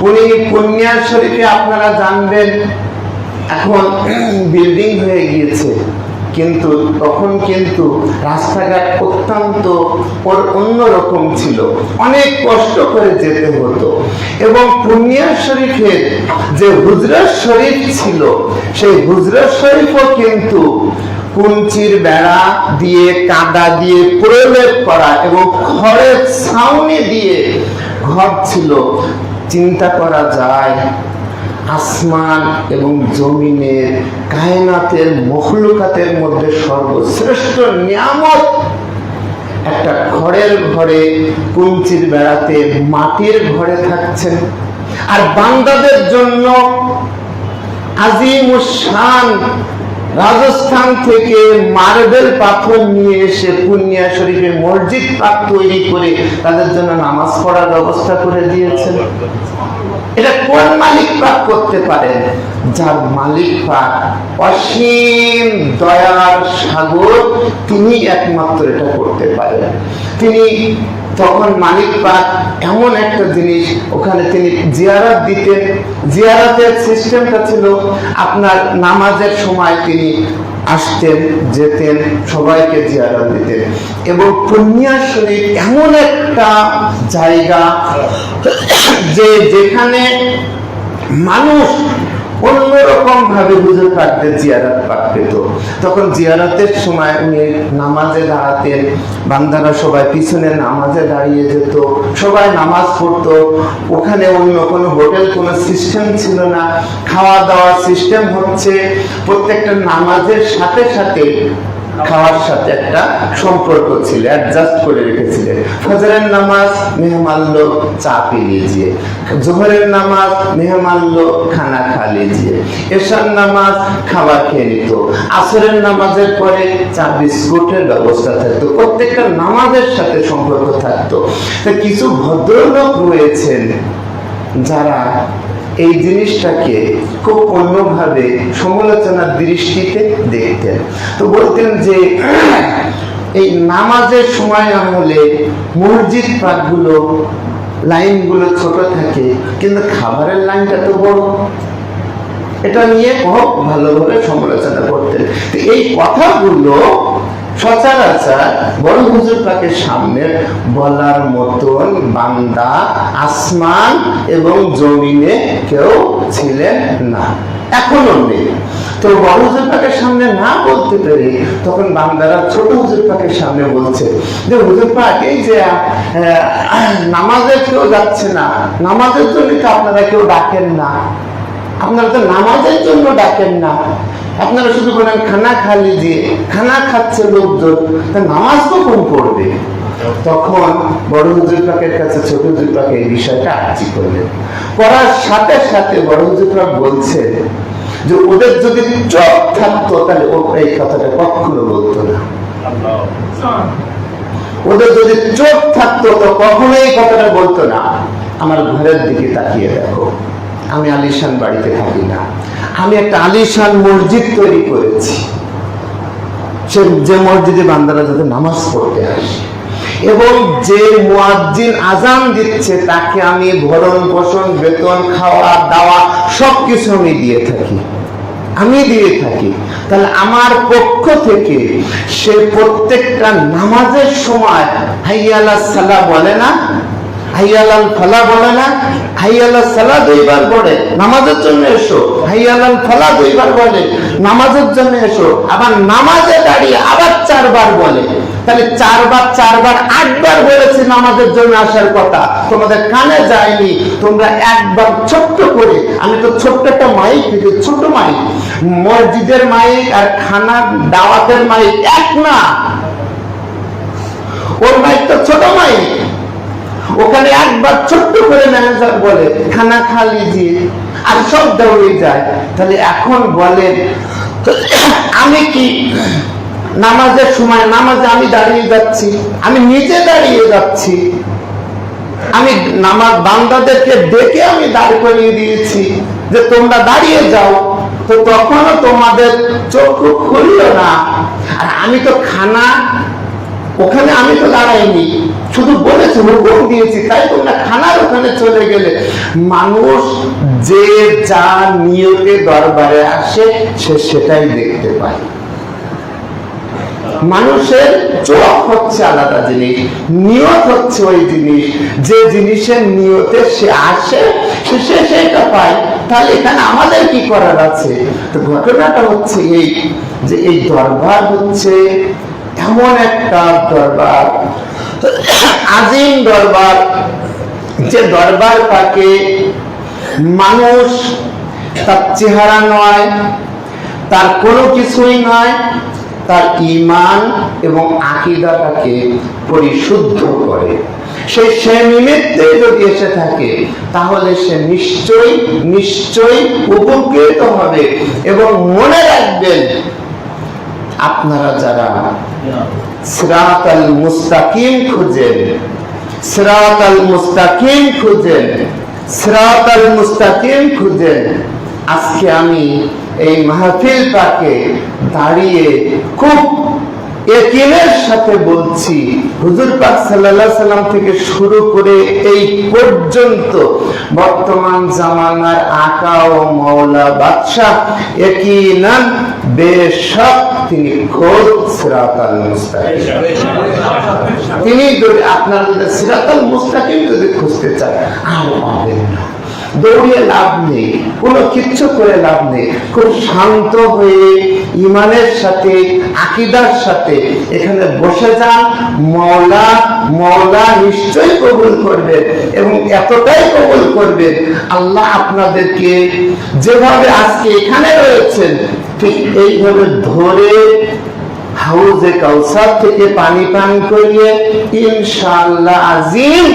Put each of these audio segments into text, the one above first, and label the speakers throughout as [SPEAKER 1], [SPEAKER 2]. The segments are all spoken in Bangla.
[SPEAKER 1] উনি পুণ্যা শরীফে আপনারা জানবেন, এখন বিল্ডিং হয়ে গিয়েছে। কিন্তু তখন কিন্তু রাস্তাঘাট অত্যন্ত অন্যরকম ছিল। অনেক কষ্ট করে যেতে হতো। এবং পুনিয়া শরীফের যে হুজরত শরীফ ছিল, সেই হুজরত শরীফও কিন্তু কুঞ্চির বেড়া দিয়ে, কাদা দিয়ে প্রলেপ করা এবং খড়ের ছাউনি দিয়ে ঘর ছিল। চিন্তা করা যায়। আসমান এবং জমিনের কায়নাতের, মখলুকাতের মধ্যে সর্বশ্রেষ্ঠ নিয়ামত। একটা খড়ের ঘরে কুঞ্চির বেড়াতে মাটির ঘরে থাকছেন। আর বান্দাদের জন্য আজিম আজিমুসান রাজস্থান থেকে মার্বেল পাথর নিয়ে এসে পুনিয়া শরীফে মসজিদ পাক তৈরি করে তাদের জন্য নামাজ পড়ার ব্যবস্থা করে দিয়েছেন। এটা কোন মালিক পাক করতে পারেন? যার মালিক পাক অসীম দয়ার সাগর, তিনি একমাত্র এটা করতে পারেন। তিনি তখন মালিক পাক এমন একটা জিনিস ওখানে তিনি জিয়ারত দিতেন। জিয়ারাতের সিস্টেমটা ছিল আপনার নামাজের সময় তিনি আসতেন, যেতেন, সবাইকে জিয়ারত দিতেন। এবং পুণ্যা শরীফ এমন একটা জায়গা যে যেখানে মানুষ অন্যরকম ভাবে হুজুর পাকদের জিয়ারাত পাক পেত তখন জিয়ারাতের সময় উনি নামাজে দাঁড়াতেন বান্দারা সবাই পিছনে নামাজে দাঁড়িয়ে যেত, সবাই নামাজ পড়তো। ওখানে অন্য কোনো হোটেল, কোনো সিস্টেম ছিল না। খাওয়া দাওয়ার সিস্টেম হচ্ছে প্রত্যেকটা নামাজের সাথে সাথে খাওয়ার সাথে একটা সম্পর্ক ছিল অ্যাডজাস্ট করে রেখেছিলেন। ফজরের নামাজ মেহমাল্য চা পি লিজিয়ে জোহরের নামাজ মেহমাল্য খানা খা লিজিয়ে এশার নামাজ খাবার খেয়ে নিত, আসরের নামাজের পরে চা, বিস্কুটের ব্যবস্থা থাকতো, প্রত্যেকটা নামাজের সাথে সম্পর্ক থাকতো। কিছু ভদ্রলোক রয়েছেন যারা এই জিনিসটাকে খুব অন্যভাবে সমালোচনার দৃষ্টিতে দেখতেন। তো বলতেন যে, এই নামাজের সময় হলে মসজিদ পাকগুলো লাইনগুলো ছোট থাকে, কিন্তু খাবারের লাইনটা তো বড়। এটা নিয়ে খুব ভালোভাবে সমালোচনা করতেন। এই কথাগুলো সচরাচর বড় হুজুর পাকের সামনে বলার মতন বান্দা, আসমান এবং জমিনে কেউ ছিলেন না। এখনও নেই। তো বড় হুজুর পাকের সামনে না বলতে পেরে তখন বান্দারা ছোট হুজুর পাকের সামনে বলছে, যে হুজুর পাক, এই যে নামাজে কেউ যাচ্ছে না। নামাজের জন্য তো আপনারা কেউ ডাকেন না। আপনারা তো নামাজের জন্য ডাকেন না। আপনারা শুধু বলেন খানা খালি দিয়ে খানা খাচ্ছে লোকজন তা নামাজ কখন পড়বে। তখন বড় হুজুর পাকের কাছে, ছোট হুজুর পাক এই বিষয়টা আর্জি করলেন। করার সাথে সাথে বড় হুজুর পাক বলছে যে, ওদের যদি চোখ থাকতো, তাহলে ও এই কথাটা কখনো বলতো না। ওদের যদি চোখ থাকতো, তো কখনোই এই কথাটা বলতো না। আমার ঘরের দিকে তাকিয়ে দেখো। আমি আলিশান বাড়িতে থাকি না। আমি একটা আলিশান মসজিদ তৈরি করেছি। সে যে মসজিদে বান্দারা যাতে নামাজ পড়তে আসে। এবং যে মুয়াজ্জিন আজান দিচ্ছে, তাকে আমি ভরণ পোষণ, বেতন খাওয়া, দাওয়া সবকিছু আমি দিয়ে থাকি। আমি দিয়ে থাকি। তাহলে আমার পক্ষ থেকে সে প্রত্যেকটা নামাজের সময় হাইয়ালা সালা বলে না? হাইয়ালাল ফালা বলে না? হাইয়ালাল সালা দুইবার নামাজের জন্য এসো। হাইয়ালাল ফালা দুইবার বলে। নামাজের জন্য এসো। আবার নামাজে দাঁড়িয়ে আবার চারবার বলে। তাহলে চারবার চারবার, আটবার বলেছে নামাজের জন্য আসার কথা। তোমাদের কানে যায়নি। তোমরা একবার ছোট্ট করে, আমি তো ছোট্ট একটা মাইক ছোট মাইক। মসজিদের মাইক আর খানা দাওয়াতের মাইক এক না। ওর মাইক তো ছোট মাইক। ওখানে একবার ছোট্ট করে ম্যানেজার বলে, খানা খা লিজিয়ে আর সব দৌড়ে যায়। তাহলে এখন বলেন, আমি কি নামাজের সময়, নামাজে আমি দাঁড়িয়ে যাচ্ছি? আমি নিজে দাঁড়িয়ে যাচ্ছি। আমি নামাজ বান্দাদেরকে ডেকে আমি দাঁড় করিয়ে দিয়েছি যে তোমরা দাঁড়িয়ে যাও। তো তখনও তোমাদের চক্ষু খুলল না। আর আমি তো খানা, ওখানে আমি তো দাঁড়াইনি। দিয়েছি, তাই তোমরা খানার ওখানে চলে গেলে মানুষ যে যা নিয়তে দরবারে আসে, সে সেটাই দেখতে পায়। মানুষের চোখ হচ্ছে আলাদা জিনিস, নিয়ত হচ্ছে ওই জিনিস। যে জিনিসের নিয়তে সে আসে সে সেটা পায়। তাহলে এখানে আমাদের কি করার আছে? তো ঘটনাটা হচ্ছে এই, যে এই দরবার হচ্ছে এমন একটা দরবার। আজিম দরবার, যে দরবার পাকে মানুষ তার চেহারা নয়, তার কোনো কিছুই নয়, তার ইমান এবং আকিদাটাকে পরিশুদ্ধ করে। সে সে নিমিত্তে যদি এসে থাকে, তাহলে সে নিশ্চয়ই নিশ্চয়ই উপকৃত হবে এবং মনে রাখবেন আপনারা যারা সিরাত আল মুস্তাকিম খুঁজেন সিরাত আল মুস্তাকিম খুঁজেন সিরাত আল মুস্তাকিম খুঁজেন, আজকে আমি এই মাহফিল দাঁড়িয়ে খুব একিনের সাথে বলছি, হুজুর পাক আলাইহি সাল্লাম থেকে শুরু করে এই পর্যন্ত বর্তমান জামানার আকা ও মাওলা বাদশাহ একিনান বেশক তিনি খোদ সিরাতাল মুস্তাকিম। তিনি যদি আপনার সিরাতাল মুস্তাকিম যদি খুঁজতে চান, আর পাবেন না। দৌড়িয়ে লাভ নেই, কোনো কিচ্ছু করে লাভ নেই। খুব শান্ত হয়ে ইমানের সাথে, আকিদার সাথে এখানে বসে যান। মৌলা মৌলা নিশ্চয়ই কবুল করবেন এবং এতটাই কবুল করবেন, আল্লাহ আপনাদেরকে যেভাবে আজকে এখানে রয়েছেন ঠিক এইভাবে ধরে হাউজে কাউসার থেকে পানি পান করিয়ে ইনশাআল্লাহ আজিম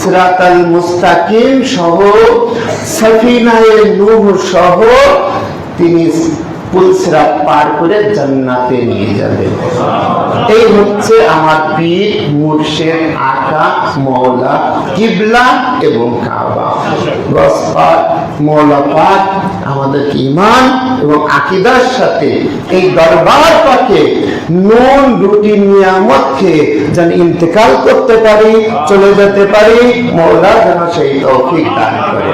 [SPEAKER 1] সিরাতাল মুস্তাকিম সহ নূহ সহ তিনি পার করে জান্নাতে নিয়ে যাবেন। এই হচ্ছে আমার পীর, মুর্শেদ, আকা মৌলা কিবলা এবং কাবা। গসপাত মৌলা আমাদের ইমান এবং আকিদার সাথে এই দরবারটাকে নন রুটি নিয়ামত খেয়ে যেন ইন্তেকাল করতে পারি, চলে যেতে পারি, মৌলা যেন সেই তৌফিক দান করে।